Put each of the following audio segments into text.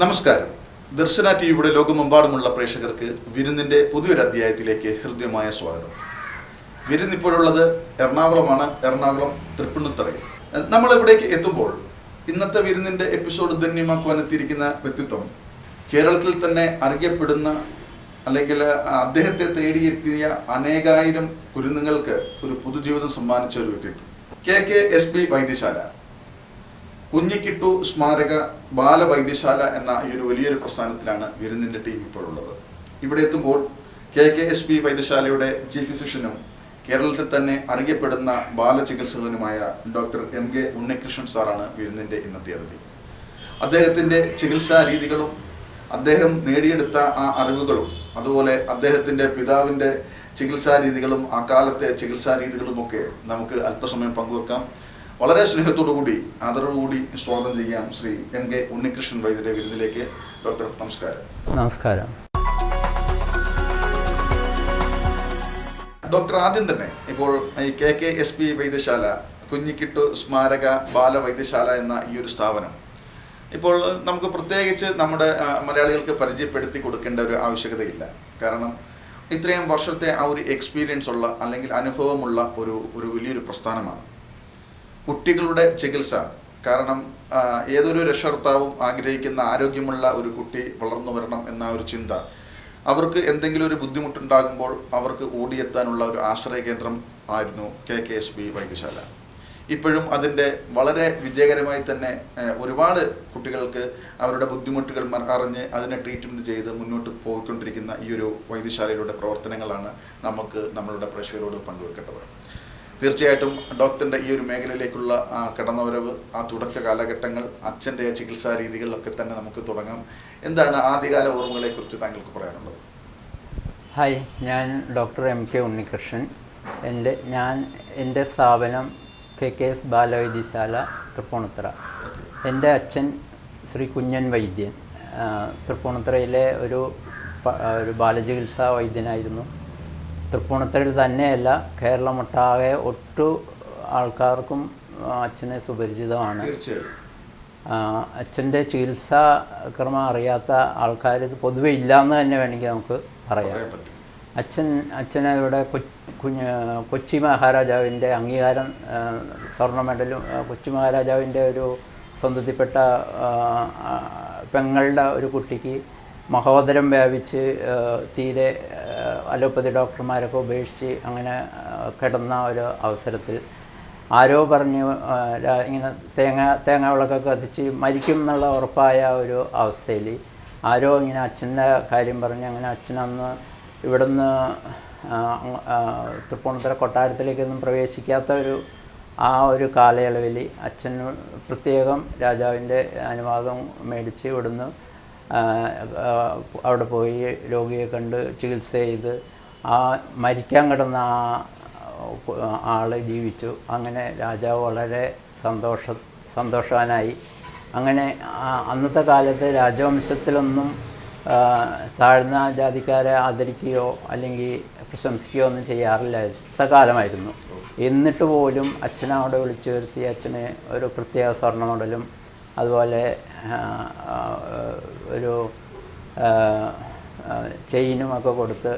നമസ്കാരം. ദർശന ടിവിയുടെ ലോകമെമ്പാടുമുള്ള പ്രേക്ഷകർക്ക് വിരുന്നിന്റെ പുതിയൊരു അധ്യായത്തിലേക്ക് ഹൃദ്യമായ സ്വാഗതം. വിരുന്ന് ഇപ്പോഴുള്ളത് എറണാകുളമാണ്. എറണാകുളം തൃപ്പുണിത്തറയിൽ. നമ്മൾ ഇവിടേക്ക് എത്തുമ്പോൾ ഇന്നത്തെ വിരുന്നിന്റെ എപ്പിസോഡ് ധന്യമാക്കുവാൻ എത്തിയിരിക്കുന്ന വ്യക്തിത്വം കേരളത്തിൽ തന്നെ അറിയപ്പെടുന്ന അല്ലെങ്കിൽ അദ്ദേഹത്തെ തേടിയെത്തിയ അനേകായിരം കുരുന്നുങ്ങൾക്ക് ഒരു പുതുജീവിതം സമ്മാനിച്ച ഒരു വ്യക്തിത്വം. കെ. കെ. എസ്. ബി വൈദ്യശാല. കുഞ്ഞിക്കിട്ടു സ്മാരക ബാലവൈദ്യശാല എന്ന ഈ ഒരു വലിയൊരു പ്രസ്ഥാനത്തിലാണ് വിരുന്നിന്റെ ടീം ഇപ്പോഴുള്ളത് ഇവിടെ എത്തുമ്പോൾ കെ കെ എസ് പി വൈദ്യശാലയുടെ ചീഫ് ഫിസിഷ്യനും കേരളത്തിൽ തന്നെ അറിയപ്പെടുന്ന ബാലചികിത്സകനുമായ ഡോക്ടർ എം കെ ഉണ്ണികൃഷ്ണൻ സാറാണ് വിരുന്നിന്റെ ഇന്നത്തെ അതിഥി അദ്ദേഹത്തിന്റെ ചികിത്സാ രീതികളും അദ്ദേഹം നേടിയെടുത്ത ആ അറിവുകളും അതുപോലെ അദ്ദേഹത്തിന്റെ പിതാവിന്റെ ചികിത്സാ രീതികളും ആ കാലത്തെ ചികിത്സാ രീതികളും ഒക്കെ നമുക്ക് അല്പസമയം പങ്കുവെക്കാം. വളരെ സ്നേഹത്തോടുകൂടി ആദരവോടുകൂടി സ്വാഗതം ചെയ്യാം ശ്രീ എം കെ ഉണ്ണികൃഷ്ണൻ വൈദ്യരെ വിരുന്നിലേക്ക് ഡോക്ടർ നമസ്കാരം. നമസ്കാരം. ഡോക്ടർ ആദ്യം തന്നെ ഇപ്പോൾ ഈ കെ കെ എസ് പി വൈദ്യശാല കുഞ്ഞിക്കിട്ടു സ്മാരക ബാലവൈദ്യശാല എന്ന ഈ ഒരു സ്ഥാപനം. ഇപ്പോൾ നമുക്ക് പ്രത്യേകിച്ച് നമ്മുടെ മലയാളികൾക്ക് പരിചയപ്പെടുത്തി കൊടുക്കേണ്ട ഒരു ആവശ്യകതയില്ല. കാരണം ഇത്രയും വർഷത്തെ ആ ഒരു എക്സ്പീരിയൻസ് ഉള്ള അല്ലെങ്കിൽ അനുഭവമുള്ള ഒരു ഒരു വലിയൊരു പ്രസ്ഥാനമാണ്. കുട്ടികളുടെ ചികിത്സ. കാരണം ഏതൊരു രക്ഷകർത്താവും ആഗ്രഹിക്കുന്ന ആരോഗ്യമുള്ള ഒരു കുട്ടി വളർന്നു വരണം എന്ന ഒരു ചിന്ത. അവർക്ക് എന്തെങ്കിലും ഒരു ബുദ്ധിമുട്ടുണ്ടാകുമ്പോൾ അവർക്ക് ഓടിയെത്താനുള്ള ഒരു ആശ്രയ കേന്ദ്രം ആയിരുന്നു കെ കെ എസ് ബി വൈദ്യശാല. ഇപ്പോഴും അതിന്റെ വളരെ വിജയകരമായി തന്നെ ഒരുപാട് കുട്ടികൾക്ക് അവരുടെ ബുദ്ധിമുട്ടുകൾ അറിഞ്ഞ് അതിനെ ട്രീറ്റ്മെന്റ് ചെയ്ത് മുന്നോട്ട് പോയിക്കൊണ്ടിരിക്കുന്ന ഈ ഒരു വൈദ്യശാലയുടെ പ്രവർത്തനങ്ങളാണ് നമുക്ക് നമ്മളുടെ പ്രേക്ഷകരോട് പങ്കുവെക്കേണ്ടത്. തീർച്ചയായിട്ടും ഡോക്ടറിന്റെ ഈ ഒരു മേഖലയിലേക്കുള്ള കടന്നുവരവ് ആ തുടക്ക കാലഘട്ടങ്ങൾ അച്ഛന്റെ ചികിത്സാ രീതികളിലൊക്കെ തന്നെ നമുക്ക് തുടങ്ങാം. എന്താണ് ആദ്യകാല ഓർമ്മകളെക്കുറിച്ച് താങ്കൾക്ക് പറയാനുള്ളത്? ഹായ് ഞാൻ ഡോക്ടർ എം കെ ഉണ്ണികൃഷ്ണൻ. എന്റെ ഞാൻ എന്റെ സ്ഥാപനം കെ കെ എസ് ബാലവൈദ്യശാല തൃപ്പൂണിത്തറ. എന്റെ അച്ഛൻ ശ്രീ കുഞ്ഞൻ വൈദ്യൻ. തൃപ്പൂണിത്തറയിലെ ഒരു ഒരു ബാലചികിത്സാ വൈദ്യനായിരുന്നു. തൃപ്പൂണിത്തറയിൽ തന്നെയല്ല കേരളമൊട്ടാകെ ഒട്ടു ആൾക്കാർക്കും അച്ഛനെ സുപരിചിതമാണ്. അച്ഛന്റെ ചികിത്സാ ക്രമം അറിയാത്ത ആൾക്കാർ ഇത് പൊതുവെ ഇല്ലയെന്ന് തന്നെ വേണമെങ്കിൽ നമുക്ക് പറയാം. അച്ഛൻ അച്ഛന് ഇവിടെ കുഞ്ഞ് കൊച്ചി മഹാരാജാവിന്റെ അംഗീകാരം സ്വർണ മെഡലും കൊച്ചി മഹാരാജാവിന്റെ ഒരു സ്വന്തത്തിൽപ്പെട്ട പെങ്ങളുടെ ഒരു കുട്ടിക്ക് മഹോദരം വ്യാപിച്ച് തീരെ അലോപ്പതി ഡോക്ടർമാരൊക്കെ ഉപേക്ഷിച്ച് അങ്ങനെ കിടന്ന ഒരു അവസരത്തിൽ ആരോ പറഞ്ഞു ഇങ്ങനെ തേങ്ങ തേങ്ങ വിളക്കൊക്കെ കത്തിച്ച് മരിക്കും എന്നുള്ള ഉറപ്പായ ഒരു അവസ്ഥയിൽ ആരോ ഇങ്ങനെ അച്ഛന്റെ കാര്യം പറഞ്ഞ് അങ്ങനെ അച്ഛനന്ന് ഇവിടുന്ന് തൃപ്പൂണിത്തുറ കൊട്ടാരത്തിലേക്കൊന്നും പ്രവേശിക്കാത്ത ഒരു ആ ഒരു കാലയളവിൽ അച്ഛൻ പ്രത്യേകം രാജാവിന്റെ അനുവാദം മേടിച്ച് ഇവിടുന്ന് അവിടെ പോയി രോഗിയെ കണ്ട് ചികിത്സ ചെയ്ത് ആ മരിക്കാൻ കിടന്ന ആ ആൾ ജീവിച്ചു. അങ്ങനെ രാജാവ് വളരെ സന്തോഷ സന്തോഷവാനായി. അങ്ങനെ അന്നത്തെ കാലത്ത് രാജവംശത്തിലൊന്നും താഴ്ന്ന ജാതിക്കാരെ ആദരിക്കുകയോ അല്ലെങ്കിൽ പ്രശംസിക്കുകയോ ഒന്നും ചെയ്യാറില്ലാത്ത കാലമായിരുന്നു. എന്നിട്ട് പോലും അച്ഛനെ അവിടെ വിളിച്ചു വരുത്തി അച്ഛന് ഒരു പ്രത്യേക സ്വർണ അതുപോലെ ഒരു ചെയിനും ഒക്കെ കൊടുത്ത്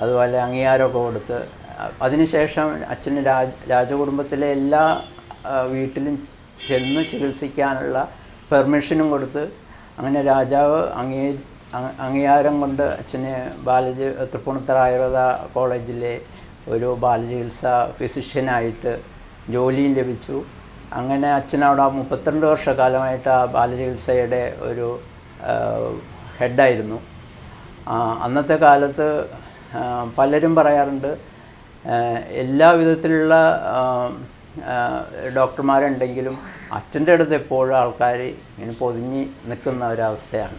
അതുപോലെ അംഗീകാരമൊക്കെ കൊടുത്ത് അതിനുശേഷം അച്ഛന് രാജ രാജകുടുംബത്തിലെ എല്ലാ വീട്ടിലും ചെന്ന് ചികിത്സിക്കാനുള്ള പെർമിഷനും കൊടുത്ത് അങ്ങനെ രാജാവ് അംഗീ അംഗീകാരം കൊണ്ട് അച്ഛന് ബാലജി തൃപ്പൂണിത്തറ ആയുർവേദ കോളേജിലെ ഒരു ബാലചികിത്സ ഫിസിഷ്യനായിട്ട് ജോലിയും ലഭിച്ചു. അങ്ങനെ അച്ഛനവിടെ ആ മുപ്പത്തിരണ്ട് വർഷക്കാലമായിട്ട് ആ ബാലചികിത്സയുടെ ഒരു ഹെഡായിരുന്നു. അന്നത്തെ കാലത്ത് പലരും പറയാറുണ്ട് എല്ലാ വിധത്തിലുള്ള ഡോക്ടർമാരുണ്ടെങ്കിലും അച്ഛന്റെ അടുത്ത് എപ്പോഴും ആൾക്കാർ ഇങ്ങനെ പൊതിഞ്ഞ് നിൽക്കുന്ന ഒരവസ്ഥയാണ്.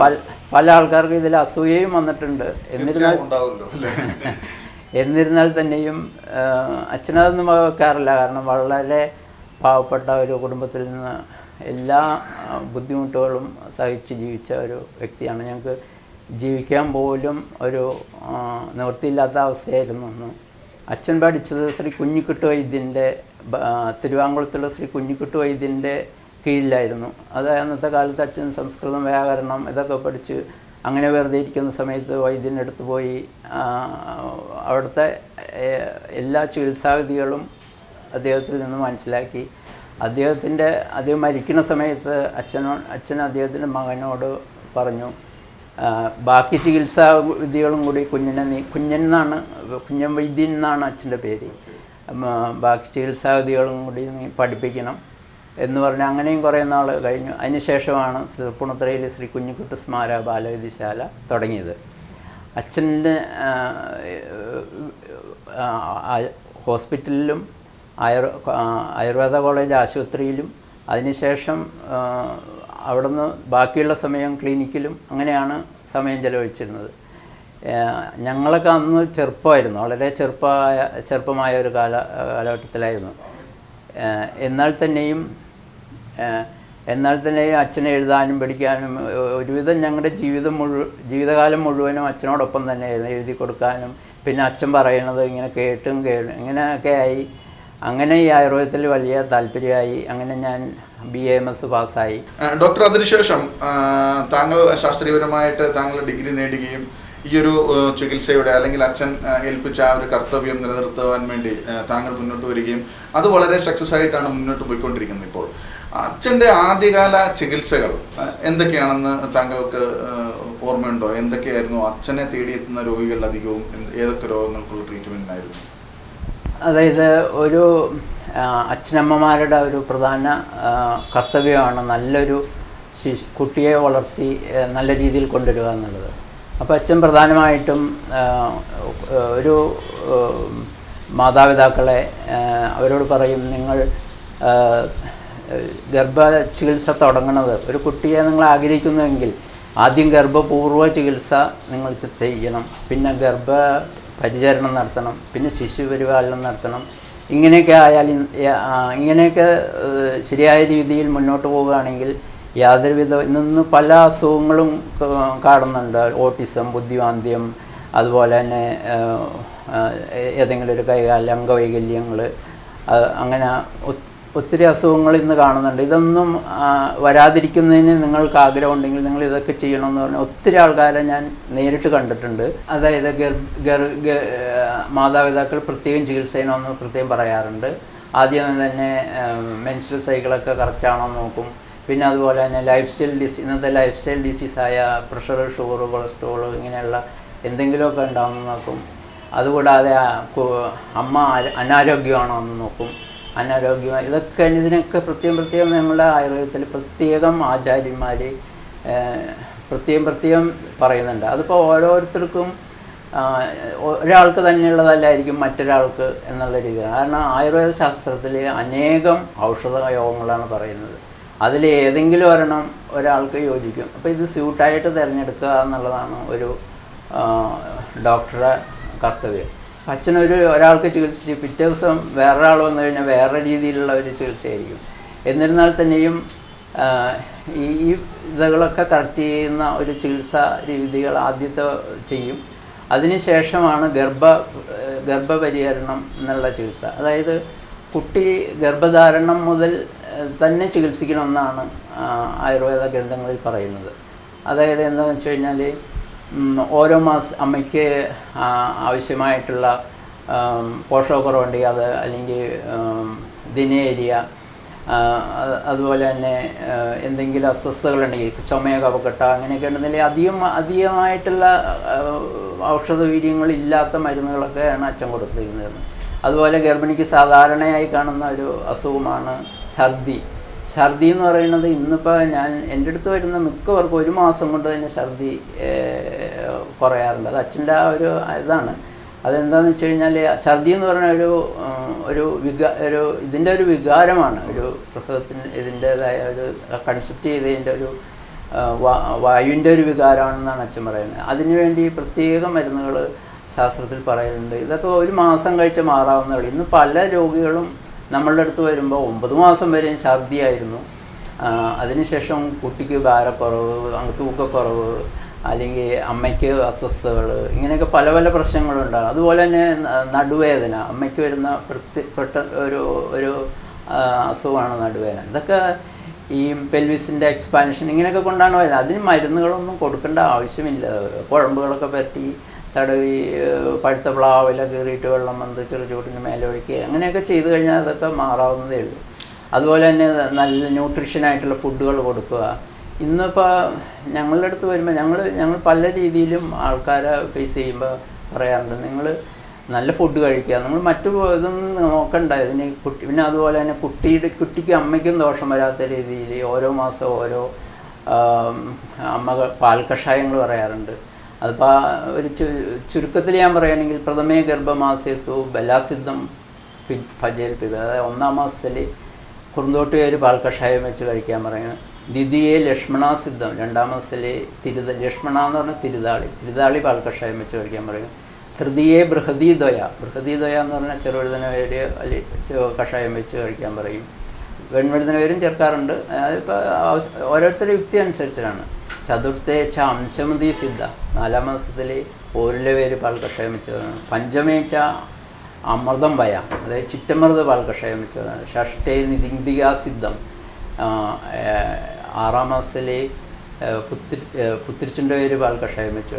പല പല ആൾക്കാർക്ക് ഇതിൽ അസൂയയും വന്നിട്ടുണ്ട്. എന്നിരുന്നാൽ എന്നിരുന്നാൽ തന്നെയും അച്ഛനതൊന്നും വെക്കാറില്ല കാരണം വളരെ പാവപ്പെട്ട ഒരു കുടുംബത്തിൽ നിന്ന് എല്ലാ ബുദ്ധിമുട്ടുകളും സഹിച്ച് ജീവിച്ച ഒരു വ്യക്തിയാണ്. ഞങ്ങൾക്ക് ജീവിക്കാൻ പോലും ഒരു നിവൃത്തിയില്ലാത്ത അവസ്ഥയായിരുന്നു അന്ന്. അച്ഛൻ പഠിച്ചത് ശ്രീ കുഞ്ഞിക്കുട്ട് വൈദ്യന്റെ തിരുവാങ്കുളത്തുള്ള ശ്രീ കുഞ്ഞിക്കുട്ട് വൈദ്യന്റെ കീഴിലായിരുന്നു. അത് അന്നത്തെ കാലത്ത് അച്ഛൻ സംസ്കൃതം വ്യാകരണം ഇതൊക്കെ പഠിച്ച് അങ്ങനെ വെറുതെ ഇരിക്കുന്ന സമയത്ത് വൈദ്യന്റെ അടുത്ത് പോയി അവിടുത്തെ എല്ലാ ചികിത്സാവിധികളും അദ്ദേഹത്തിൽ നിന്ന് മനസ്സിലാക്കി അദ്ദേഹത്തിന്റെ അദ്ദേഹം മരിക്കുന്ന സമയത്ത് അച്ഛനോ അച്ഛൻ അദ്ദേഹത്തിന്റെ മകനോട് പറഞ്ഞു ബാക്കി ചികിത്സാ വിദ്യകളും കൂടി കുഞ്ഞിനെ നീ കുഞ്ഞൻ എന്നാണ് കുഞ്ഞൻ വൈദ്യൻ എന്നാണ് അച്ഛന്റെ പേര് ബാക്കി ചികിത്സാ വിദ്യകളും കൂടി നീ പഠിപ്പിക്കണം എന്ന് പറഞ്ഞ് അങ്ങനെയും കുറേ നാൾ കഴിഞ്ഞു അതിനുശേഷമാണ് ശേഷമാണ് തൃപ്പൂണിത്തുറയിൽ ശ്രീ കുഞ്ഞിക്കുട്ടി സ്മാരക ബാലവൈദ്യശാല തുടങ്ങിയത് അച്ഛന്റെ ഹോസ്പിറ്റലിലും ആയുർ ആയുർവേദ കോളേജ് ആശുപത്രിയിലും അതിനുശേഷം അവിടുന്ന് ബാക്കിയുള്ള സമയം ക്ലിനിക്കിലും അങ്ങനെയാണ് സമയം ചെലവഴിച്ചിരുന്നത്. ഞങ്ങളൊക്കെ അന്ന് ചെറുപ്പമായിരുന്നു വളരെ ചെറുപ്പമായ ചെറുപ്പമായ ഒരു കാല കാലഘട്ടത്തിലായിരുന്നു. എന്നാൽ തന്നെയും എന്നാൽ തന്നെയും അച്ഛനെ എഴുതാനും പഠിക്കാനും ഒരുവിധം ഞങ്ങളുടെ ജീവിതം മുഴുവൻ ജീവിതകാലം മുഴുവനും അച്ഛനോടൊപ്പം തന്നെയായിരുന്നു എഴുതി കൊടുക്കാനും പിന്നെ അച്ഛൻ പറയുന്നത് ഇങ്ങനെ കേട്ടും കേ ഇങ്ങനെയൊക്കെ ആയി. അങ്ങനെ ഈ ആയുർവേദത്തിൽ വലിയ താല്പര്യമായി അങ്ങനെ ഞാൻ ബി എ എം എസ് പാസ്സായി. ഡോക്ടർ അതിനുശേഷം താങ്കൾ ശാസ്ത്രീയപരമായിട്ട് താങ്കൾ ഡിഗ്രി നേടുകയും ഈ ഒരു ചികിത്സയുടെ അല്ലെങ്കിൽ അച്ഛൻ ഏൽപ്പിച്ച ആ ഒരു കർത്തവ്യം നിലനിർത്തുവാൻ വേണ്ടി താങ്കൾ മുന്നോട്ട് വരികയും അത് വളരെ സക്സസ് ആയിട്ടാണ് മുന്നോട്ട് പോയിക്കൊണ്ടിരിക്കുന്നത് ഇപ്പോൾ. അച്ഛന്റെ ആദ്യകാല ചികിത്സകൾ എന്തൊക്കെയാണെന്ന് താങ്കൾക്ക് ഓർമ്മയുണ്ടോ? എന്തൊക്കെയായിരുന്നു? അച്ഛനെ തേടിയെത്തുന്ന രോഗികളിൽ അധികവും ഏതൊക്കെ രോഗങ്ങൾക്കുള്ള ട്രീറ്റ്മെന്റിനായിരുന്നു അതായത് ഒരു അച്ഛനമ്മമാരുടെ ഒരു പ്രധാന കർത്തവ്യമാണ് നല്ലൊരു ശിശു കുട്ടിയെ വളർത്തി നല്ല രീതിയിൽ കൊണ്ടുവരിക എന്നുള്ളത്. അപ്പോൾ അച്ഛൻ പ്രധാനമായിട്ടും ഒരു മാതാപിതാക്കളെ അവരോട് പറയും നിങ്ങൾ ഗർഭ ചികിത്സ തുടങ്ങുന്നത് ഒരു കുട്ടിയെ നിങ്ങൾ ആഗ്രഹിക്കുന്നുവെങ്കിൽ ആദ്യം ഗർഭപൂർവ ചികിത്സ നിങ്ങൾ ചെയ്യണം. പിന്നെ ഗർഭ പരിചരണം നടത്തണം പിന്നെ ശിശു പരിപാലനം നടത്തണം. ഇങ്ങനെയൊക്കെ ആയാൽ ഇങ്ങനെയൊക്കെ ശരിയായ രീതിയിൽ മുന്നോട്ട് പോവുകയാണെങ്കിൽ യാതൊരുവിധ ഇന്ന് പല അസുഖങ്ങളും കാണുന്നുണ്ട്. ഓട്ടിസം ബുദ്ധിമാന്ദ്യം അതുപോലെ തന്നെ ഏതെങ്കിലും ഒരു കൈകാല അംഗവൈകല്യങ്ങൾ അങ്ങനെ ഒത്തിരി അസുഖങ്ങൾ ഇന്ന് കാണുന്നുണ്ട്. ഇതൊന്നും വരാതിരിക്കുന്നതിന് നിങ്ങൾക്ക് ആഗ്രഹമുണ്ടെങ്കിൽ നിങ്ങൾ ഇതൊക്കെ ചെയ്യണമെന്ന് പറഞ്ഞാൽ ഒത്തിരി ആൾക്കാരെ ഞാൻ നേരിട്ട് കണ്ടിട്ടുണ്ട്. അതായത് ഗർ മാതാപിതാക്കൾ പ്രത്യേകം ചികിത്സ ചെയ്യണമെന്ന് പ്രത്യേകം പറയാറുണ്ട്. ആദ്യം തന്നെ മെൻസ്ട്രൽ സൈക്കിളൊക്കെ കറക്റ്റാണോ നോക്കും. പിന്നെ അതുപോലെ തന്നെ ലൈഫ് സ്റ്റൈൽ ഡിസീസ് ഇന്നത്തെ ലൈഫ് സ്റ്റൈൽ ഡിസീസായ പ്രഷർ ഷുഗർ കൊളസ്ട്രോൾ ഇങ്ങനെയുള്ള എന്തെങ്കിലുമൊക്കെ ഉണ്ടാകുമെന്ന് നോക്കും. അതുകൂടാതെ അമ്മ അനാരോഗ്യമാണോ എന്ന് നോക്കും. അനാരോഗ്യം ഇതൊക്കെ ഇതിനൊക്കെ പ്രത്യേകം പ്രത്യേകം നമ്മുടെ ആയുർവേദത്തിൽ പ്രത്യേകം ആചാര്യന്മാർ പ്രത്യേകം പ്രത്യേകം പറയുന്നുണ്ട്. അതിപ്പോൾ ഓരോരുത്തർക്കും ഒരാൾക്ക് തന്നെയുള്ളതല്ലായിരിക്കും മറ്റൊരാൾക്ക് എന്നുള്ള രീതി കാരണം ആയുർവേദ ശാസ്ത്രത്തിൽ അനേകം ഔഷധ യോഗങ്ങളാണ് പറയുന്നത്. അതിൽ ഏതെങ്കിലും ഒരെണ്ണം ഒരാൾക്ക് യോജിക്കും. അപ്പോൾ ഇത് സ്യൂട്ടായിട്ട് തിരഞ്ഞെടുക്കുക എന്നുള്ളതാണ് ഒരു ഡോക്ടറുടെ ഡോക്ടറെ കർത്തവ്യം. അച്ഛനൊരു ഒരാൾക്ക് ചികിത്സിച്ച് പിറ്റേ ദിവസം വേറൊരാൾ വന്നു കഴിഞ്ഞാൽ വേറെ രീതിയിലുള്ള ഒരു ചികിത്സയായിരിക്കും. എന്നിരുന്നാൽ തന്നെയും ഈ ഇതകളൊക്കെ കറക്റ്റ് ചെയ്യുന്ന ഒരു ചികിത്സാ രീതികൾ ആദ്യത്തെ ചെയ്യും. അതിനുശേഷമാണ് ഗർഭ ഗർഭപരിഹരണം എന്നുള്ള ചികിത്സ. അതായത് കുട്ടി ഗർഭധാരണം മുതൽ തന്നെ ചികിത്സിക്കണമെന്നാണ് ആയുർവേദ ഗ്രന്ഥങ്ങളിൽ പറയുന്നത്. അതായത് എന്താണെന്ന് വെച്ച് കഴിഞ്ഞാൽ ഓരോ മാസം അമ്മയ്ക്ക് ആവശ്യമായിട്ടുള്ള പോഷകക്കുറവുണ്ടി. അത് അല്ലെങ്കിൽ ദിനേരിയ അതുപോലെ തന്നെ എന്തെങ്കിലും അസ്വസ്ഥതകളുണ്ടെങ്കിൽ ചുമയോ കഫക്കെട്ട അങ്ങനെയൊക്കെ ഉണ്ടെന്നുണ്ടെങ്കിൽ അധികം അധികമായിട്ടുള്ള ഔഷധ വീര്യങ്ങളില്ലാത്ത മരുന്നുകളൊക്കെയാണ് അച്ഛൻ കൊടുത്തിരിക്കുന്നത്. അതുപോലെ ഗർഭിണിക്ക് സാധാരണയായി കാണുന്ന ഒരു അസുഖമാണ് ഛർദി. ഛർദി എന്ന് പറയുന്നത് ഇന്നിപ്പോൾ ഞാൻ എന്റെ അടുത്ത് വരുന്ന മിക്കവർക്കും ഒരു മാസം കൊണ്ട് തന്നെ ഛർദി കുറയാറുണ്ട്. അത് അച്ഛന്റെ ആ ഒരു ഇതാണ്. അതെന്താണെന്ന് വെച്ച് കഴിഞ്ഞാൽ ഛർദി എന്ന് പറഞ്ഞ ഒരു ഒരു വികാ ഒരു ഇതിന്റെ ഒരു വികാരമാണ്. ഒരു പ്രസവത്തിന് ഇതിന്റേതായ ഒരു കൺസെപ്റ്റ് ചെയ്തതിന്റെ ഒരു വായുവിന്റെ ഒരു വികാരമാണെന്നാണ് അച്ഛൻ പറയുന്നത്. അതിനുവേണ്ടി പ്രത്യേക മരുന്നുകൾ ശാസ്ത്രത്തിൽ പറയുന്നുണ്ട്. ഇതൊക്കെ ഒരു മാസം കഴിച്ച് മാറാവുന്നവർ ഇന്ന് പല രോഗികളും നമ്മളുടെ അടുത്ത് വരുമ്പോൾ ഒമ്പത് മാസം വരെ ഛർദിയായിരുന്നു. അതിനുശേഷം കുട്ടിക്ക് ഭാരക്കുറവ് തൂക്കക്കുറവ് അല്ലെങ്കിൽ അമ്മയ്ക്ക് അസ്വസ്ഥതകൾ ഇങ്ങനെയൊക്കെ പല പല പ്രശ്നങ്ങളുണ്ടാകും അതുപോലെ തന്നെ നടുവേദന അമ്മയ്ക്ക് വരുന്ന പെട്ട ഒരു ഒരു അസുഖമാണ് നടുവേദന. ഇതൊക്കെ ഈ പെൽവിസിന്റെ എക്സ്പാൻഷൻ ഇങ്ങനെയൊക്കെ കൊണ്ടാണ് വരുന്നത്. അതിന് മരുന്നുകളൊന്നും കൊടുക്കേണ്ട ആവശ്യമില്ല. കുഴമ്പുകളൊക്കെ പറ്റി തടവി പഴുത്ത പ്ലാവില കീറിയിട്ട് വെള്ളം വന്ന് ചെറു ചൂട്ടിന് മേലെ ഒഴിക്കുക അങ്ങനെയൊക്കെ ചെയ്തു കഴിഞ്ഞാൽ അതൊക്കെ മാറാവുന്നതേ ഉള്ളൂ. അതുപോലെ തന്നെ നല്ല ന്യൂട്രീഷ്യനായിട്ടുള്ള ഫുഡുകൾ കൊടുക്കുക. ഇന്നിപ്പോൾ ഞങ്ങളുടെ അടുത്ത് വരുമ്പോൾ ഞങ്ങൾ ഞങ്ങൾ പല രീതിയിലും ആൾക്കാരെ ഫേസ് ചെയ്യുമ്പോൾ പറയാറുണ്ട് നിങ്ങൾ നല്ല ഫുഡ് കഴിക്കുക. നിങ്ങൾ മറ്റു ഇതൊന്നും നോക്കണ്ട. ഇതിന് കുട്ടി പിന്നെ അതുപോലെ തന്നെ കുട്ടിയുടെ കുട്ടിക്ക് അമ്മയ്ക്കും ദോഷം വരാത്ത രീതിയിൽ ഓരോ മാസം ഓരോ അമ്മ പാൽ കഷായങ്ങൾ പറയാറുണ്ട്. അതിപ്പോൾ ഒരു ചുരുക്കത്തിൽ ഞാൻ പറയുകയാണെങ്കിൽ പ്രഥമേ ഗർഭമാസത്തു ബലാസിദ്ധം ഫജേൽപ്പിക്കുക അതായത് ഒന്നാം മാസത്തിൽ കുറുന്തോട്ടുകേര് പാൽ കഷായം വെച്ച് കഴിക്കാൻ പറയുന്നത് ദ്വിതീയ ലക്ഷ്മണാസിദ്ധം. രണ്ടാം മാസത്തിൽ തിരുത ലക്ഷ്മണ എന്ന് പറഞ്ഞാൽ തിരുതാളി. തിരുതാളി പാൽ കഷായം വെച്ച് കഴിക്കാൻ പറയും. തൃതീയ ബൃഹദീദ്വയ ബൃഹദീദ്വയ എന്ന് പറഞ്ഞാൽ ചെറുവഴുതന പേര് കഷായം വെച്ച് കഴിക്കാൻ പറയും. വെൺവഴുതന പേരും ചേർക്കാറുണ്ട്. അതിപ്പോൾ ഓരോരുത്തരുടെ യുക്തി അനുസരിച്ചാണ് ച അംശമതി സിദ്ധ. നാലാം മാസത്തിൽ ഓരിലെ പേര് പാൽ കഷായം വെച്ച് കഴിക്കണം. പഞ്ചമേച്ച അമൃതം വയ. അതായത് ചിറ്റമൃത പാൽ കഷായം വെച്ച് ഷഷ്ടേ നിതിന്തികാ സിദ്ധം. ആറാം മാസത്തിലെ പുത്തിരി പുത്തിരിച്ചിന്റെ പേര് പാൽ കഷായം വെച്ച്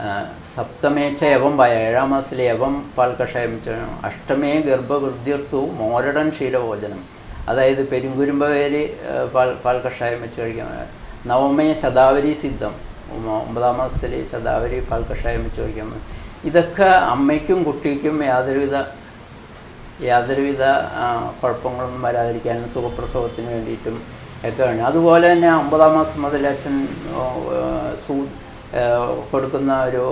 ആഹ് സപ്തമേച്ച യവം വയ. ഏഴാം മാസത്തിലെ യവം പാൽ വെച്ച് അഷ്ടമേ ഗർഭവൃദ്ധിർത്തു മോരടൻ ക്ഷീരഭോജനം. അതായത് പെരുങ്കുരുമ്പ പേര് പാൽ പാൽ കഷായം വെച്ച് കഴിക്കാൻ നവമയ ശതാവരി സിദ്ധം. ഒമ്പതാം മാസത്തിലെ ശതാവരി പാൽ കഷായം വെച്ച് കഴിക്കാൻ ഇതൊക്കെ അമ്മയ്ക്കും കുട്ടിക്കും യാതൊരുവിധ യാതൊരുവിധ കുഴപ്പങ്ങളൊന്നും വരാതിരിക്കാനും സുഖപ്രസവത്തിന് വേണ്ടിയിട്ടും ഒക്കെ വേണം. അതുപോലെ തന്നെ ഒമ്പതാം മാസം മുതൽ അച്ഛൻ സൂ കൊടുക്കുന്ന ഒരു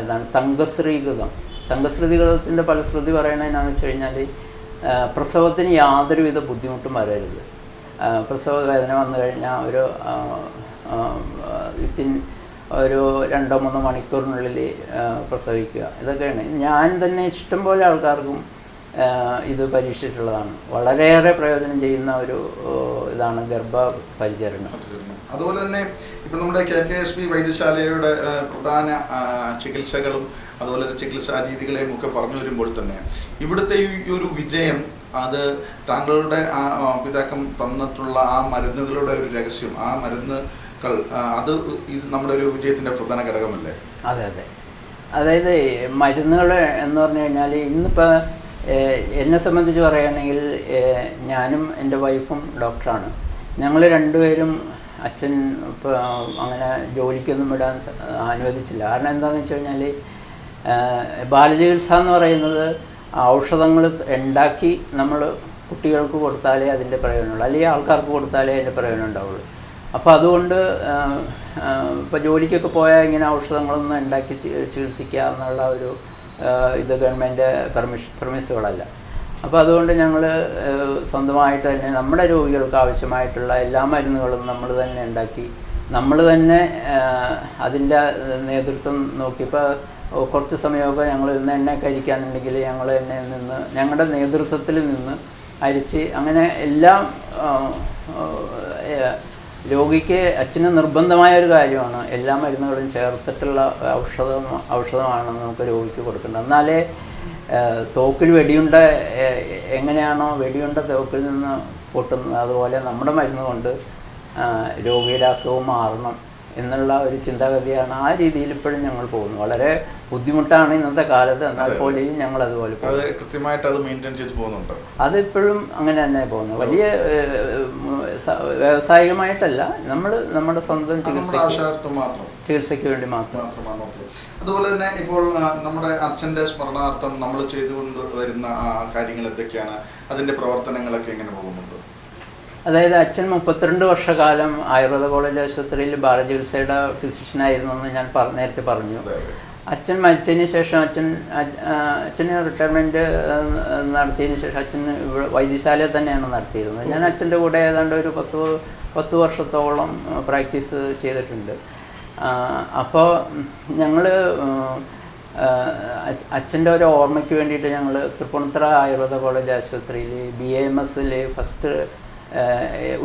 എന്താണ് തങ്കശ്രീകൃതം. തങ്കശ്രുതികൃതത്തിന്റെ ഫലശ്രുതി ശ്രുതി പറയണതെന്നാന്ന് വെച്ച് കഴിഞ്ഞാൽ പ്രസവത്തിന് യാതൊരുവിധ ബുദ്ധിമുട്ടും വരരുത്. പ്രസവ വേദന വന്നു കഴിഞ്ഞാൽ ഒരു വിത്തിൻ ഒരു രണ്ടോ മൂന്നോ മണിക്കൂറിനുള്ളിൽ പ്രസവിക്കുക. ഇതൊക്കെയാണ്. ഞാൻ തന്നെ ഇഷ്ടംപോലെ ആൾക്കാർക്കും ആ, ഇത് പരീക്ഷിച്ചിട്ടുള്ളതാണ്. വളരെയേറെ പ്രയോജനം ചെയ്യുന്ന ഒരു ഇതാണ് ഗർഭ ഗർഭപരിചരണം. അതുപോലെ തന്നെ ഇപ്പം നമ്മുടെ കെ കെ എസ് പി വൈദ്യശാലയുടെ പ്രധാന ചികിത്സകളും അതുപോലെ ചികിത്സാ രീതികളെയും ഒക്കെ പറഞ്ഞു വരുമ്പോൾ തന്നെ ഇവിടുത്തെ ഈ ഒരു വിജയം അത് താങ്കളുടെ ആ, പിതാക്കം തന്നിട്ടുള്ള ആ മരുന്നുകളുടെ ഒരു രഹസ്യം ആ മരുന്നുകൾ അത് ഇത് നമ്മുടെ ഒരു വിജയത്തിന്റെ പ്രധാന ഘടകമല്ലേ? അതെ അതെ. അതായത് മരുന്നുകൾ എന്ന് പറഞ്ഞു കഴിഞ്ഞാൽ ഇന്നിപ്പോൾ എന്നെ സംബന്ധിച്ച് പറയുകയാണെങ്കിൽ ഞാനും എന്റെ വൈഫും ഡോക്ടറാണ്. ഞങ്ങൾ രണ്ടുപേരും അച്ഛൻ ഇപ്പോൾ അങ്ങനെ ജോലിക്കൊന്നും വിടാൻ അനുവദിച്ചില്ല. കാരണം എന്താണെന്ന് വെച്ച് കഴിഞ്ഞാൽ ബാലചികിത്സ എന്ന് പറയുന്നത് ഔഷധങ്ങൾ ഉണ്ടാക്കി നമ്മൾ കുട്ടികൾക്ക് കൊടുത്താലേ അതിന്റെ പ്രയോജനമുള്ളൂ. അല്ലെങ്കിൽ ആൾക്കാർക്ക് കൊടുത്താലേ അതിന്റെ പ്രയോജനം ഉണ്ടാവുള്ളൂ. അപ്പോൾ അതുകൊണ്ട് ഇപ്പോൾ ജോലിക്കൊക്കെ പോയാൽ ഇങ്ങനെ ഔഷധങ്ങളൊന്നും ഉണ്ടാക്കി ചികിത്സിക്കുക എന്നുള്ള ഒരു ഇത് ഗവൺമെന്റ് പെർമിഷ പെർമിസുകളല്ല. അപ്പോൾ അതുകൊണ്ട് ഞങ്ങൾ സ്വന്തമായിട്ട് തന്നെ നമ്മുടെ രോഗികൾക്ക് ആവശ്യമായിട്ടുള്ള എല്ലാ മരുന്നുകളും നമ്മൾ തന്നെ ഉണ്ടാക്കി. നമ്മൾ തന്നെ അതിന്റെ നേതൃത്വം നോക്കിയപ്പോൾ കുറച്ച് സമയമൊക്കെ ഞങ്ങൾ ഇന്ന് എണ്ണ കഴിക്കാന്നുണ്ടെങ്കിൽ ഞങ്ങൾ തന്നെ നിന്ന് ഞങ്ങളുടെ നേതൃത്വത്തിൽ നിന്ന് അരിച്ച് അങ്ങനെ എല്ലാം രോഗിക്ക് അച്ഛന് നിർബന്ധമായ ഒരു കാര്യമാണ്. എല്ലാ മരുന്നുകളും ചേർത്തിട്ടുള്ള ഔഷധം ഔഷധമാണ് നമുക്ക് രോഗിക്ക് കൊടുക്കേണ്ടത്. എന്നാലേ തോക്കിൽ വെടിയുണ്ട എങ്ങനെയാണോ വെടിയുണ്ട തോക്കിൽ നിന്ന് പൊട്ടുന്നത് അതുപോലെ നമ്മുടെ മരുന്ന് കൊണ്ട് രോഗിയുടെ അസുഖം മാറണം. എന്നുള്ള ഒരു ചിന്താഗതിയാണ് ആ രീതിയിൽ ഇപ്പോഴും ഞങ്ങൾ പോകുന്നു വളരെ ബുദ്ധിമുട്ടാണ് ഇന്നത്തെ കാലത്ത്. എന്നാൽ. പോലെയും ഞങ്ങൾ അതുപോലെ കൃത്യമായിട്ട് അത് മെയിന്റെയിൻ ചെയ്ത് പോകുന്നുണ്ട്. അതിപ്പോഴും അങ്ങനെ തന്നെ പോകുന്നു. വലിയ വ്യാവസായികമായിട്ടല്ല. നമ്മൾ നമ്മുടെ സ്വന്തം ചികിത്സയ്ക്ക് ചികിത്സയ്ക്ക് വേണ്ടി മാത്രം. അതുപോലെ തന്നെ ഇപ്പോൾ നമ്മുടെ അച്ഛന്റെ സ്മരണാർത്ഥം നമ്മൾ ചെയ്തുകൊണ്ട് വരുന്ന ആ, കാര്യങ്ങൾ എന്തൊക്കെയാണ്? അതിന്റെ പ്രവർത്തനങ്ങളൊക്കെ എങ്ങനെ പോകുന്നുണ്ട്? അതായത് അച്ഛൻ മുപ്പത്തിരണ്ട് വർഷക്കാലം ആയുർവേദ കോളേജ് ആശുപത്രിയിൽ ബാലചികിത്സയുടെ ഫിസിഷ്യനായിരുന്നു എന്ന് ഞാൻ നേരത്തെ പറഞ്ഞു. അച്ഛൻ മരിച്ചതിന് ശേഷം അച്ഛൻ അച്ഛന് റിട്ടയർമെന്റ് നടത്തിയതിന് ശേഷം അച്ഛൻ ഇവിടെ വൈദ്യശാലയിൽ തന്നെയാണ് നടത്തിയിരുന്നത്. ഞാൻ അച്ഛന്റെ കൂടെ ഏതാണ്ട് ഒരു പത്ത് പത്ത് വർഷത്തോളം പ്രാക്ടീസ് ചെയ്തിട്ടുണ്ട്. അപ്പോൾ ഞങ്ങൾ അച്ഛന്റെ ഒരു ഓർമ്മയ്ക്ക് വേണ്ടിയിട്ട് ഞങ്ങൾ തൃപ്പൂണിത്തറ ആയുർവേദ കോളേജ് ആശുപത്രിയിൽ ബി എം എസിൽ ഫസ്റ്റ്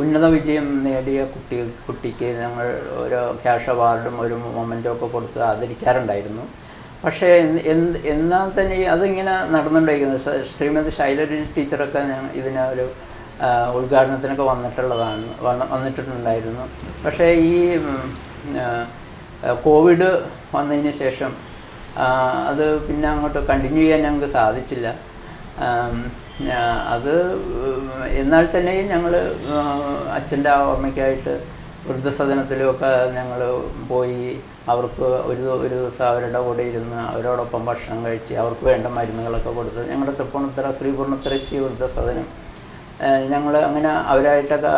ഉന്നത വിജയം നേടിയ കുട്ടി കുട്ടിക്ക് ഞങ്ങൾ ഒരു ക്യാഷ് അവാർഡും ഒരു മൊമെന്റും ഒക്കെ കൊടുത്ത് ആദരിക്കാറുണ്ടായിരുന്നു. പക്ഷേ എന്ത് എന്നാൽ തന്നെ അതിങ്ങനെ നടന്നുകൊണ്ടിരിക്കുന്നത് ശ്രീമതി ശൈലജ ടീച്ചറൊക്കെ ഇതിനെ ഒരു ഉദ്ഘാടനത്തിനൊക്കെ വന്നിട്ടുള്ളതാണ് വന്ന വന്നിട്ടുണ്ടായിരുന്നു. പക്ഷേ ഈ കോവിഡ് വന്നതിന് ശേഷം അത് പിന്നെ അങ്ങോട്ട് കണ്ടിന്യൂ ചെയ്യാൻ ഞങ്ങൾക്ക് സാധിച്ചില്ല. അത് എന്നാൽ തന്നെയും ഞങ്ങൾ അച്ഛന്റെ ഓർമ്മയ്ക്കായിട്ട് വൃദ്ധസദനത്തിലുമൊക്കെ ഞങ്ങൾ പോയി അവർക്ക് ഒരു ഒരു ദിവസം അവരുടെ കൂടെ ഇരുന്ന് അവരോടൊപ്പം ഭക്ഷണം കഴിച്ച് അവർക്ക് വേണ്ട മരുന്നുകളൊക്കെ കൊടുത്ത് ഞങ്ങളുടെ തൃപ്പൂണിത്തറ ശ്രീ വൃദ്ധസദനം. ഞങ്ങൾ അങ്ങനെ അവരായിട്ടൊക്കെ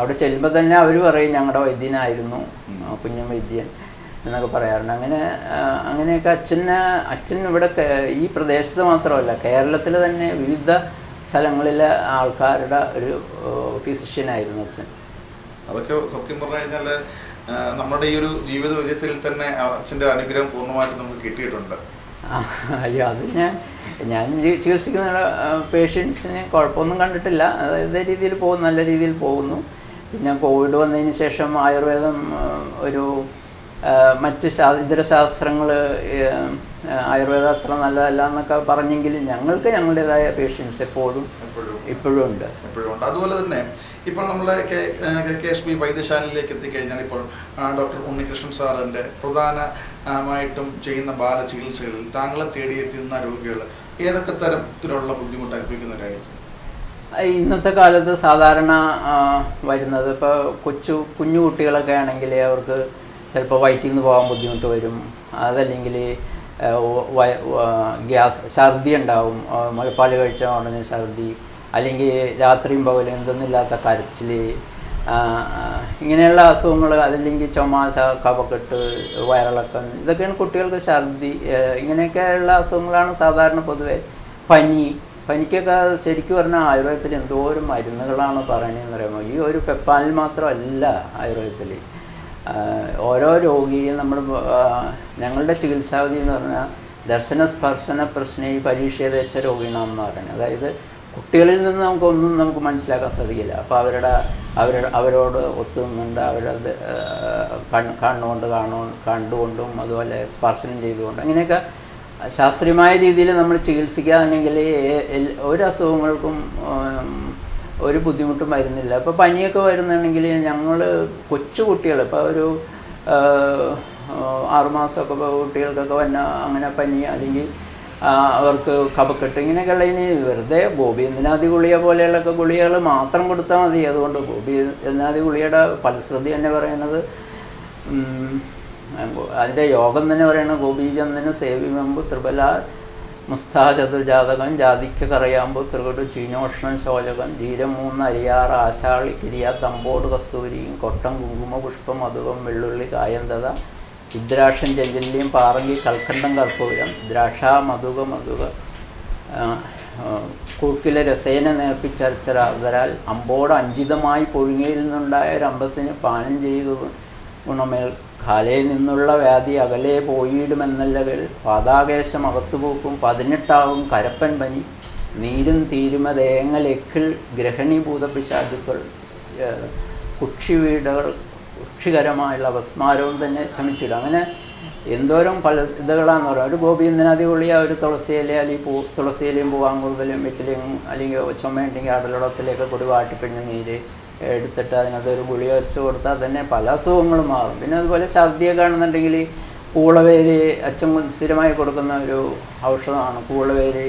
അവിടെ ചെല്ലുമ്പോൾ തന്നെ അവർ പറയും ഞങ്ങളുടെ വൈദ്യനായിരുന്നു കുഞ്ഞു വൈദ്യൻ. എന്നൊക്കെ പറയാറുണ്ട്. അങ്ങനെ അങ്ങനെയൊക്കെ അച്ഛന് അച്ഛൻ ഇവിടെ ഈ പ്രദേശത്ത് മാത്രമല്ല കേരളത്തിൽ തന്നെ വിവിധ സ്ഥലങ്ങളിലെ ആൾക്കാരുടെ ഒരു ഫിസിഷ്യനായിരുന്നു അച്ഛൻ. അതൊക്കെ സത്യം പറഞ്ഞു കഴിഞ്ഞാൽ നമ്മുടെ ഈ ഒരു ജീവിത വിജയത്തിൽ തന്നെ അച്ഛന്റെ അനുഗ്രഹം പൂർണമായിട്ട് നമുക്ക് കിട്ടിയിട്ടുണ്ട്. അയ്യോ അത് ഞാൻ ഞാൻ ചികിത്സിക്കുന്ന പേഷ്യൻസിന് കുഴപ്പമൊന്നും കണ്ടിട്ടില്ല. അതായത് രീതിയിൽ പോകും നല്ല രീതിയിൽ പോകുന്നു. പിന്നെ കോവിഡ് വന്നതിന് ശേഷം ആയുർവേദം ഒരു മറ്റ് ശാ ഇതര ശാസ്ത്രങ്ങൾ ആയുർവേദം അത്ര നല്ലതല്ല എന്നൊക്കെ പറഞ്ഞെങ്കിലും ഞങ്ങൾക്ക് ഞങ്ങളുടേതായ പേഷ്യൻസ് എപ്പോഴും ഇപ്പോഴും ഉണ്ട്. എപ്പോഴും ഉണ്ട്. അതുപോലെ തന്നെ ഇപ്പോൾ നമ്മളെ കെ കെ എസ് പി വൈദ്യശാലയിലേക്ക് എത്തിക്കഴിഞ്ഞാൽ ഇപ്പോൾ ഡോക്ടർ ഉണ്ണികൃഷ്ണൻ സാറിന്റെ പ്രധാനമായിട്ടും ചെയ്യുന്ന ബാലചികിത്സകളിൽ താങ്കളെ തേടിയെത്തുന്ന രോഗികൾ ഏതൊക്കെ തരത്തിലുള്ള ബുദ്ധിമുട്ട് അനുഭവിക്കുന്നവരായിരിക്കും? ഇന്നത്തെ കാലത്ത് സാധാരണ വരുന്നത് ഇപ്പോൾ കൊച്ചു കുഞ്ഞു കുട്ടികളൊക്കെ ആണെങ്കിൽ അവർക്ക് ചിലപ്പോൾ വയറ്റിൽ നിന്ന് പോകാൻ ബുദ്ധിമുട്ട് വരും. അതല്ലെങ്കിൽ ഗ്യാസ് ഛർദി ഉണ്ടാവും. മുലപ്പാൽ കഴിച്ച ഉടനെ ഛർദി. അല്ലെങ്കിൽ രാത്രിയും പകലും എന്തൊന്നുമില്ലാത്ത കരച്ചിൽ ഇങ്ങനെയുള്ള അസുഖങ്ങൾ അതല്ലെങ്കിൽ ചുമ കവക്കെട്ട് വയറിളക്കം ഇതൊക്കെയാണ് കുട്ടികൾക്ക് ഛർദി. ഇങ്ങനെയൊക്കെയുള്ള അസുഖങ്ങളാണ് സാധാരണ പൊതുവെ പനി. പനിക്കൊക്കെ ശരിക്കും പറഞ്ഞാൽ ആയുർവേദത്തിൽ എന്തോരം മരുന്നുകളാണ് പറയണതെന്ന് പറയുമ്പോൾ ഈ ഒരു പെപ്പാനിൽ മാത്രമല്ല ആയുർവേദത്തിൽ. ഓരോ രോഗിയും നമ്മൾ ഞങ്ങളുടെ ചികിത്സാവിധി എന്ന് പറഞ്ഞാൽ ദർശന സ്പർശന പ്രശ്ന ഈ പരീക്ഷയെ വെച്ച രോഗികളാണെന്ന് പറയുന്നത്. അതായത് കുട്ടികളിൽ നിന്ന് നമുക്കൊന്നും നമുക്ക് മനസ്സിലാക്കാൻ സാധിക്കില്ല. അപ്പോൾ അവരുടെ അവരുടെ അവരോട് ഒത്തുനിന്നുണ്ട് അവരത് കണ്ണുകൊണ്ട് കാണു കണ്ടുകൊണ്ടും അതുപോലെ സ്പർശനം ചെയ്തുകൊണ്ടും അങ്ങനെയൊക്കെ ശാസ്ത്രീയമായ രീതിയിൽ നമ്മൾ ചികിത്സിക്കുകയാണെങ്കിൽ ഒരു അസുഖങ്ങൾക്കും ഒരു ബുദ്ധിമുട്ടും വരുന്നില്ല. ഇപ്പോൾ പനിയൊക്കെ വരുന്നുണ്ടെങ്കിൽ ഞങ്ങൾ കൊച്ചു കുട്ടികൾ ഇപ്പോൾ ഒരു ആറുമാസമൊക്കെ കുട്ടികൾക്കൊക്കെ വന്ന അങ്ങനെ പനി അല്ലെങ്കിൽ അവർക്ക് കപക്കെട്ട് ഇങ്ങനെയൊക്കെയുള്ള ഇനി വെറുതെ ഗോപി എന്തിനാദി ഗുളിക പോലെയുള്ളൊക്കെ ഗുളികകൾ മാത്രം കൊടുത്താൽ മതി. അതുകൊണ്ട് ഗോപി എന്നാതി ഗുളികയുടെ ഫലശ്രുതി തന്നെ പറയുന്നത് അതിന്റെ യോഗം തന്നെ പറയുന്നത് സേവി സേവിമെമ്പ് ത്രിബല മുസ്താ ചതുർജാതകം ജാതിക്ക് കറയാമ്പ് ത്രികുട് ചീനോഷ്ണൻ ശോചകം ധീരമൂന്ന് അരിയാറ് ആശാളി കിരിയ തമ്പോട് കസ്തൂരിയും കൊട്ടം കുങ്കുമ പുഷ്പം മധുകം വെള്ളുള്ളി കായന്തത ഇദ്രാക്ഷൻ ചെഞ്ചല്യം പാറങ്കി കൽക്കണ്ടം കർപ്പൂരം ദ്രാക്ഷ മധുക മധുക കൂക്കില രസേന നേർപ്പിച്ചരച്ചരാതരാൽ അമ്പോട് അഞ്ചിതമായി പൊഴുങ്ങയിൽ നിന്നുണ്ടായ അമ്പസിന് പാനം ചെയ്തു ഗുണമേൽ കാലയിൽ നിന്നുള്ള വ്യാധി അകലെ പോയിടുമെന്നല്ലകൾ. പാതാകേശം അകത്തുപോക്കും പതിനെട്ടാവും കരപ്പൻ പനി. നീരും തീരുമ തീരുമതേങ്ങലെക്കിൽ ഗ്രഹണീഭൂത പിശാചുക്കൾ ഭൂതപിശാചുക്കൾ. കുക്ഷി വീടുകൾ കുക്ഷികരമായുള്ള ഭസ്മാരവും തന്നെ ശമിച്ചിടും. അങ്ങനെ എന്തോരം പല ഇതുകളാന്ന് പറയുക ഒരു ഗോപീന്ദ്രനാഥി ഉള്ളിയ ഒരു തുളസിയില അല്ലെങ്കിൽ പൂ തുളസിയിലയും പൂവാങ്കുറുതലും വെറ്റിലയും അല്ലെങ്കിൽ ചുമയുണ്ടെങ്കിൽ അടലോടത്തിലേക്ക് കൂടി വാട്ടിപ്പിഴിഞ്ഞ നീര്. എടുത്തിട്ട് അതിനകത്ത് ഒരു ഗുളിക വെച്ച് കൊടുത്താൽ തന്നെ പല അസുഖങ്ങളും മാറും. പിന്നെ അതുപോലെ ഛർദിയൊക്കെ ആണെന്നുണ്ടെങ്കിൽ പൂളവേര് അച്ഛൻ സ്ഥിരമായി കൊടുക്കുന്ന ഒരു ഔഷധമാണ്. പൂളവേര്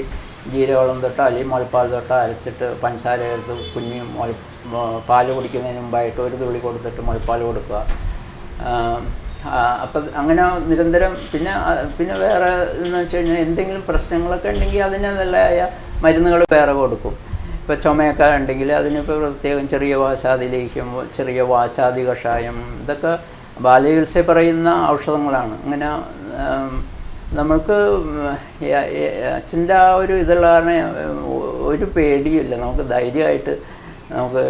ജീരകവളം തൊട്ട് അല്ലെങ്കിൽ മുളപ്പാൽ തൊട്ട് അരച്ചിട്ട് പഞ്ചസാര ചേർത്ത് കുഞ്ഞ് മുളി പാൽ കുടിക്കുന്നതിന് മുമ്പായിട്ട് ഒരു തുള്ളി കൊടുത്തിട്ട് മുളപ്പാൽ കൊടുക്കുക. അപ്പം അങ്ങനെ നിരന്തരം പിന്നെ പിന്നെ വേറെ എന്ന് വെച്ച് കഴിഞ്ഞാൽ എന്തെങ്കിലും പ്രശ്നങ്ങളൊക്കെ ഉണ്ടെങ്കിൽ അതിനെ നല്ലതായ മരുന്നുകൾ വേറെ കൊടുക്കും. ഇപ്പോൾ ചുമയൊക്കെ ഉണ്ടെങ്കിൽ അതിനിപ്പോൾ പ്രത്യേകം ചെറിയ വാശാതി ലേഹ്യം ചെറിയ വാശാതി കഷായം ഇതൊക്കെ ബാലചികിത്സ പറയുന്ന ഔഷധങ്ങളാണ്. അങ്ങനെ നമ്മൾക്ക് അച്ഛന്റെ ആ ഒരു ഇതുള്ള കാരണം ഒരു പേടിയില്ല നമുക്ക് ധൈര്യമായിട്ട് നമുക്ക്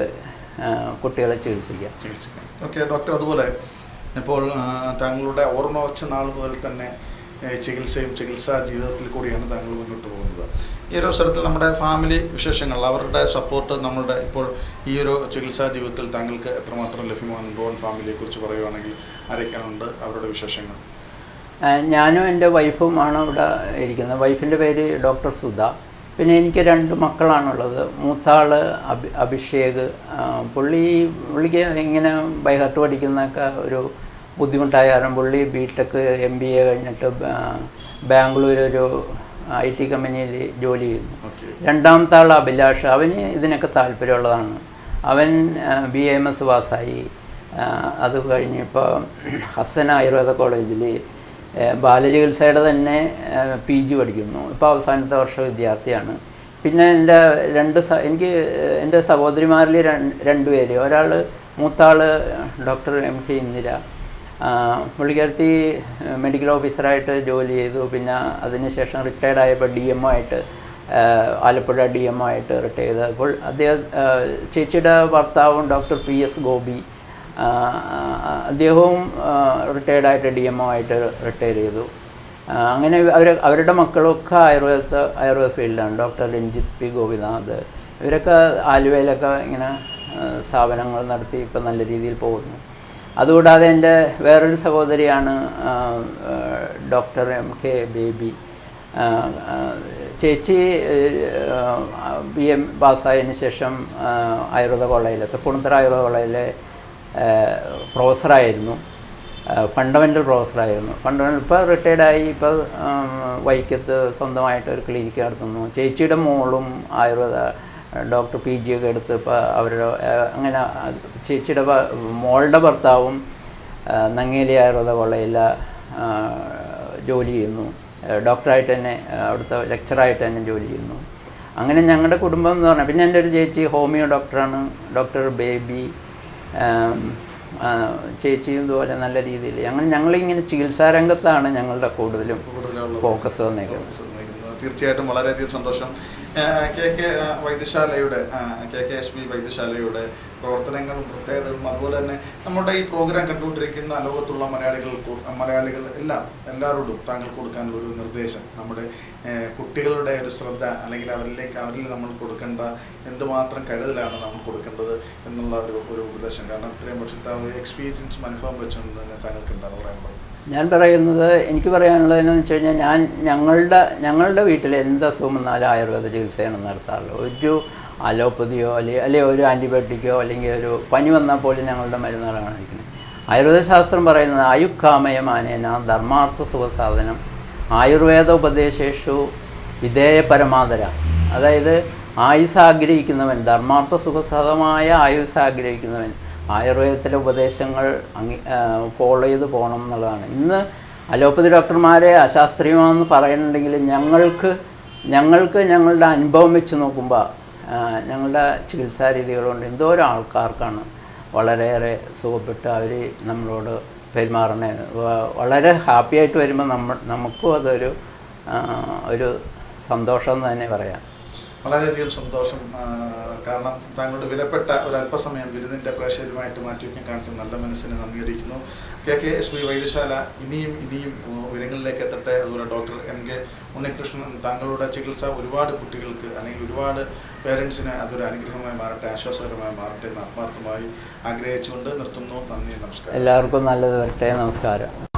കുട്ടികളെ ചികിത്സിക്കാം. ചികിത്സിക്കാം. ഓക്കെ ഡോക്ടർ അതുപോലെ ഇപ്പോൾ താങ്കളുടെ ഓർമ്മ വച്ച നാൾ മുതൽ തന്നെ ചികിത്സയും ചികിത്സാ ജീവിതത്തിൽ കൂടിയാണ് താങ്കൾ മുന്നോട്ട് പോകുന്നത്. ഈ ഒരു അവസരത്തിൽ നമ്മുടെ ഫാമിലി വിശേഷങ്ങൾ അവരുടെ സപ്പോർട്ട് നമ്മളുടെ ഇപ്പോൾ ഈ ഒരു ചികിത്സാ ജീവിതത്തിൽ താങ്കൾക്ക് എത്രമാത്രം ലഭ്യമാകുന്നുണ്ടോ ഫാമിലിയെ കുറിച്ച് പറയുവാണെങ്കിൽ ആരൊക്കെയാണുണ്ട് അവരുടെ വിശേഷങ്ങൾ. ഞാനും എന്റെ വൈഫുമാണ് ഇവിടെ ഇരിക്കുന്നത്. വൈഫിന്റെ പേര് ഡോക്ടർ സുധ. പിന്നെ എനിക്ക് രണ്ട് മക്കളാണുള്ളത്. മൂത്താൾ അഭി അഭിഷേക്. പുള്ളി പുള്ളിക്ക് ഇങ്ങനെ ബൈഹർട്ട് പഠിക്കുന്നതൊക്കെ ഒരു ബുദ്ധിമുട്ടായ കാരണം പുള്ളി B Tech M B A കഴിഞ്ഞിട്ട് ബാംഗ്ലൂർ ഒരു ഐ ടി കമ്പനിയിൽ ജോലി ചെയ്യുന്നു. രണ്ടാമത്തെ ആൾ അഭിലാഷ്. അവന് ഇതിനൊക്കെ താല്പര്യമുള്ളതാണ്. അവൻ ബി എം എസ് പാസ്സായി. അത് കഴിഞ്ഞ് ഇപ്പോൾ ഹസൻ ആയുർവേദ കോളേജിൽ ബാലചികിത്സയുടെ തന്നെ പി ജി പഠിക്കുന്നു. ഇപ്പോൾ അവസാനത്തെ വർഷ വിദ്യാർത്ഥിയാണ്. പിന്നെ എന്റെ രണ്ട് സ എനിക്ക് എന്റെ സഹോദരിമാരിൽ രണ്ട് രണ്ടുപേര്. ഒരാൾ മൂത്താൾ ഡോക്ടർ എം കെ ഇന്ദിര. പുള്ളിക്കാരത്തി മെഡിക്കൽ ഓഫീസറായിട്ട് ജോലി ചെയ്തു. പിന്നെ അതിനുശേഷം റിട്ടയർഡ് ആയപ്പോൾ ഡി എം ആയിട്ട് ആലപ്പുഴ ഡി എം ആയിട്ട് റിട്ടയർ ചെയ്ത്. അപ്പോൾ അദ്ദേഹം ചേച്ചിയുടെ ഭർത്താവും ഡോക്ടർ പി എസ് ഗോപി അദ്ദേഹവും റിട്ടയർഡ് ആയിട്ട് ഡി എം ഒ ആയിട്ട് റിട്ടയർ ചെയ്തു. അങ്ങനെ അവർ അവരുടെ മക്കളൊക്കെ ആയുർവേദ ആയുർവേദ ഫീൽഡാണ് ഡോക്ടർ രഞ്ജിത്ത് പി ഗോപിനാഥ്. ഇവരൊക്കെ ആലുവയിലൊക്കെ ഇങ്ങനെ സ്ഥാപനങ്ങൾ നടത്തി ഇപ്പം നല്ല രീതിയിൽ പോകുന്നു. അതുകൂടാതെ എന്റെ വേറൊരു സഹോദരിയാണ് ഡോക്ടർ എം കെ ബേബി. ചേച്ചി ബി എം പാസ്സായതിന് ശേഷം ആയുർവേദ കോളേജിലെ തൃപ്പൂണിത്തുറ ആയുർവേദ കോളേജിലെ പ്രൊഫസറായിരുന്നു. ഫണ്ടമെന്റൽ പ്രൊഫസറായിരുന്നു. ഫണ്ടമെന്റൽ ഇപ്പോൾ റിട്ടയർഡായി ഇപ്പോൾ വൈക്കത്ത് സ്വന്തമായിട്ട് ഒരു ക്ലിനിക്ക് നടത്തുന്നു. ചേച്ചിയുടെ മോളും ആയുർവേദ ഡോക്ടർ പി ജി ഒക്കെ എടുത്ത് ഇപ്പോൾ അവരുടെ അങ്ങനെ ചേച്ചിയുടെ മോളുടെ ഭർത്താവും നങ്ങേലി ആയുർവേദ കോളേജിൽ ജോലി ചെയ്യുന്നു. ഡോക്ടറായിട്ട് തന്നെ അവിടുത്തെ ലെക്ചറായിട്ട് തന്നെ ജോലി ചെയ്യുന്നു. അങ്ങനെ ഞങ്ങളുടെ കുടുംബം എന്ന് പറഞ്ഞാൽ പിന്നെ എന്റെ ഒരു ചേച്ചി ഹോമിയോ ഡോക്ടറാണ്. ഡോക്ടർ ബേബി ചേച്ചിയും ഇതുപോലെ നല്ല രീതിയിൽ അങ്ങനെ ഞങ്ങളിങ്ങനെ ചികിത്സാരംഗത്താണ് ഞങ്ങളുടെ കൂടുതലും ഫോക്കസ് വന്നേക്കുന്നത്. തീർച്ചയായിട്ടും വളരെയധികം സന്തോഷം. കെ കെ വൈദ്യശാലയുടെ കെ കെ എസ് ബി വൈദ്യശാലയുടെ പ്രവർത്തനങ്ങളും പ്രത്യേകതകളും അതുപോലെ തന്നെ നമ്മുടെ ഈ പ്രോഗ്രാം കണ്ടുകൊണ്ടിരിക്കുന്ന ലോകത്തുള്ള മലയാളികൾക്ക് മലയാളികൾ എല്ലാം എല്ലാവരോടും താങ്കൾ കൊടുക്കാൻ ഒരു നിർദ്ദേശം. നമ്മുടെ കുട്ടികളുടെ ഒരു ശ്രദ്ധ അല്ലെങ്കിൽ അവരിലേക്ക് അവരിൽ നമ്മൾ കൊടുക്കേണ്ട എന്തുമാത്രം കരുതലാണ് നമ്മൾ കൊടുക്കേണ്ടത് എന്നുള്ള ഒരു ഒരു ഉപദേശം. കാരണം ഇത്രയും വർഷത്തെ ഒരു എക്സ്പീരിയൻസും അനുഭവം വെച്ചുകൊണ്ട് തന്നെ താങ്കൾക്ക് എന്താണ് പറയാനുള്ളത്? ഞാൻ പറയുന്നത് എനിക്ക് പറയാനുള്ളത് എന്ന് വെച്ച് കഴിഞ്ഞാൽ ഞാൻ ഞങ്ങളുടെ ഞങ്ങളുടെ വീട്ടിൽ എന്ത് അസുഖം വന്നാലും ആയുർവേദ ചികിത്സയാണ് നടത്താറുള്ളത്. ഒരു അലോപ്പതിയോ അല്ലെങ്കിൽ അല്ലെങ്കിൽ ഒരു ആന്റിബയോട്ടിക്കോ അല്ലെങ്കിൽ ഒരു പനി വന്നാൽ പോലും ഞങ്ങളുടെ മരുന്നുകളാണ് ആയുർവേദ ശാസ്ത്രം പറയുന്നത് ആയുക്കാമയമാനേന ധർമാർത്ഥ സുഖസാധനം ആയുർവേദ ഉപദേശേഷു വിധേയ പരമാതര അതായത് ആയുസ് ആഗ്രഹിക്കുന്നവൻ ധർമാർത്ഥ സുഖസാധമായ ആയുസ് ആഗ്രഹിക്കുന്നവൻ ആയുർവേദത്തിലെ ഉപദേശങ്ങൾ അങ്ങി ഫോളോ ചെയ്ത് പോകണം എന്നുള്ളതാണ്. ഇന്ന് അലോപ്പതി ഡോക്ടർമാരെ അശാസ്ത്രീയമാണെന്ന് പറയുന്നുണ്ടെങ്കിൽ ഞങ്ങൾക്ക് ഞങ്ങൾക്ക് ഞങ്ങളുടെ അനുഭവം വെച്ച് നോക്കുമ്പോൾ ഞങ്ങളുടെ ചികിത്സാ രീതികളുണ്ട്. എന്തോരം ആൾക്കാർക്കാണ് വളരെയേറെ സുഖപ്പെട്ട് അവർ നമ്മളോട് പെരുമാറണേ വളരെ ഹാപ്പിയായിട്ട് വരുമ്പോൾ നമ്മൾ നമുക്കും അതൊരു ഒരു സന്തോഷം എന്ന് തന്നെ പറയാം. വളരെയധികം സന്തോഷം കാരണം താങ്കളുടെ വിലപ്പെട്ട ഒരു അല്പസമയം വിരുന്നിന്റെ പ്രേക്ഷകരുമായിട്ട് മാറ്റിവെക്കാൻ കാണിച്ച നല്ല മനസ്സിനെ നന്ദി അറിയിക്കുന്നു കെ കെ എസ് ബി വൈദ്യശാല ഇനിയും ഇനിയും ഉയരങ്ങളിലേക്ക് എത്തട്ടെ അതുപോലെ ഡോക്ടർ എം കെ ഉണ്ണികൃഷ്ണൻ താങ്കളുടെ ചികിത്സ ഒരുപാട് കുട്ടികൾക്ക് അല്ലെങ്കിൽ ഒരുപാട് പേരൻസിന് അതൊരു അനുഗ്രഹമായി മാറട്ടെ ആശ്വാസകരമായി മാറട്ടെ എന്ന് ആത്മാർത്ഥമായി ആഗ്രഹിച്ചുകൊണ്ട് നിർത്തുന്നു. നന്ദി നമസ്കാരം. എല്ലാവർക്കും നല്ലത് വരട്ടെ. നമസ്കാരം.